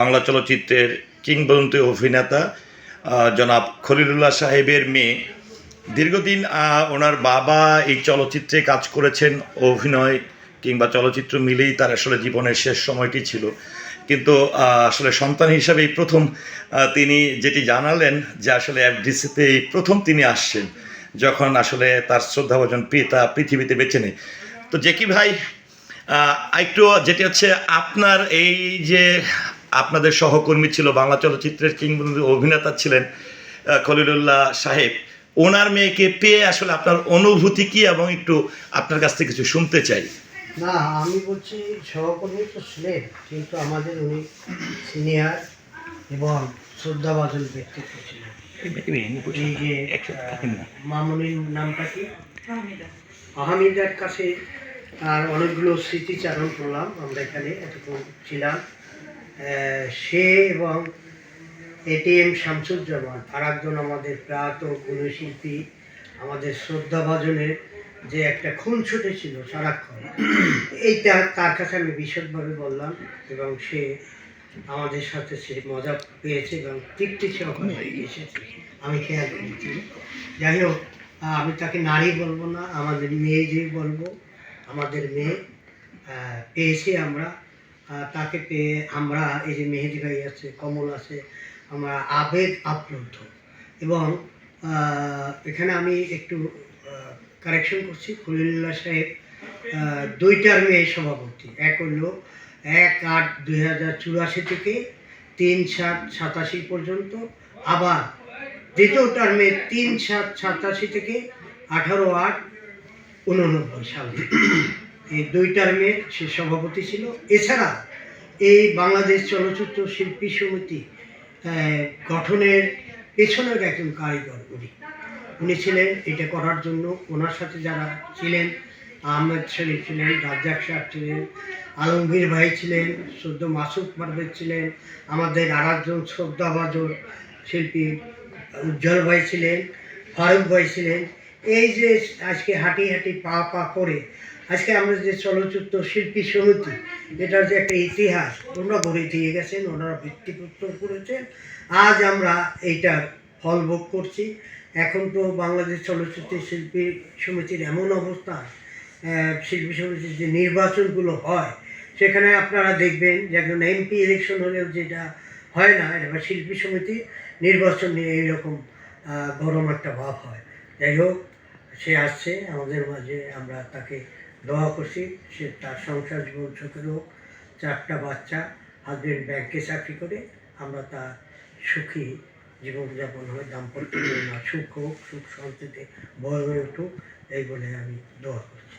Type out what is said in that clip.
বাংলা চলচ্চিত্রের কিংবদন্তি অভিনেতা জনাব খলিলুল্লাহ সাহেবের মেয়ে। দীর্ঘদিন ওনার বাবা এই চলচ্চিত্রে কাজ করেছেন, অভিনয় কিংবা চলচ্চিত্র মিলেই তার আসলে জীবনের শেষ সময়টি ছিল। কিন্তু আসলে সন্তান হিসাবে এই প্রথম তিনি যেটি জানালেন যে আসলে এফডিসিতে এই প্রথম তিনি আসছেন, যখন আসলে তার শ্রদ্ধাভাজন পিতা পৃথিবীতে বেছে নেই। তো জেকি ভাই একটু যেটি হচ্ছে আপনার এই যে আপনাদের সহকর্মী ছিল বাংলা চলচ্চিত্রের কিংবদন্তি অভিনেতা ছিলেন খলিলুল্লাহ সাহেব। ওনার মেয়েকে পেয়ে আসলে আপনার অনুভূতি কি এবং একটু আপনার কাছ থেকে কিছু শুনতে চাই। না আমি বলছি সহকর্মী তো ছিলেন কিন্তু আমাদের উনি সিনিয়র এবং শ্রদ্ধাভাজন ব্যক্তিত্ব ছিলেন। এই যে আহ, মামুনির নামটা কি? আহমিদার কাছে আর অনেকগুলো স্মৃতিচারণ করলাম আমরা এখানে এতক্ষণ ছিলাম। সে এবং এটিএম শামসুজ্জামান আর একজন আমাদের প্রয়াত গুণশিল্পী, আমাদের শ্রদ্ধাভাজনের যে একটা খুন ছুটে ছিল সারাক্ষণ এইটা তার কাছে আমি বিশদভাবে বললাম এবং সে আমাদের সাথে সে মজা পেয়েছে এবং তৃপ্তি সহকারে এসেছে। আমি খেয়াল করেছি। যাই হোক আমি তাকে নারী বলব না, আমাদের মেয়ে যে বলব, আমাদের মেয়ে পেয়েছি আমরা। তাকে পেয়ে আমরা এই যে মেহেদি ভাই আছে, কমল আছে, আমরা আবেগ আপ্লুত। এবং এখানে আমি একটু কারেকশন করছি। খলিলুল্লাহ সাহেব দুইটার মেয়ে সভাপতি। এক হলো এক আট দুই হাজার চুরাশি থেকে তিন সাত সাতাশি পর্যন্ত। আবার দ্বিতীয় টার্মে তিন সাত সাতাশি থেকে আঠারো আট উননব্বই সাল এই দুই টার্মে সে সভাপতি ছিল। এছাড়া এই বাংলাদেশ চলচ্চিত্র শিল্পী সমিতি গঠনের পেছনের একজন কারিগর উনি। উনি ছিলেন, এটা করার জন্য ওনার সাথে যারা ছিলেন, আহমেদ শরীফ ছিলেন, রাজ্জাক সাহেব ছিলেন, আলমগীর ভাই ছিলেন, সদ্য মাসুদ পারভেজ ছিলেন, আমাদের আর একজন শ্রদ্ধাভাজন শিল্পী উজ্জ্বল ভাই ছিলেন, ফারুক ভাই ছিলেন। এই যে আজকে হাঁটি হাঁটি পা পা করে আজকে আমরা যে চলচ্চিত্র শিল্পী সমিতি, এটার যে একটা ইতিহাস ওনারা গড়ে দিয়ে গেছেন, ওনারা ভিত্তিপ্রস্তর করেছেন। আজ আমরা এইটার ফল ভোগ করছি। এখন তো বাংলাদেশ চলচ্চিত্র শিল্পী সমিতির এমন অবস্থা শিল্পী সমিতির যে নির্বাচনগুলো হয়, সেখানে আপনারা দেখবেন যে একজন এমপি ইলেকশন হলেও যেটা হয় না, এটা শিল্পী সমিতি নির্বাচন নিয়ে এইরকম গরম একটা ভাব হয়। যাই হোক, সে আসছে, আমাদের মাঝে আমরা তাকে দোয়া করছি সে তার সংসার জীবন সুখের হোক চারটা বাচ্চা হাজবেন্ড ব্যাংকে চাকরি করে, আমরা তার সুখী জীবনযাপন হয়, দাম্পত্য সুখ হোক, সুখ শান্তিতে বড় হয়ে উঠুক, এই বলে আমি দোয়া করছি।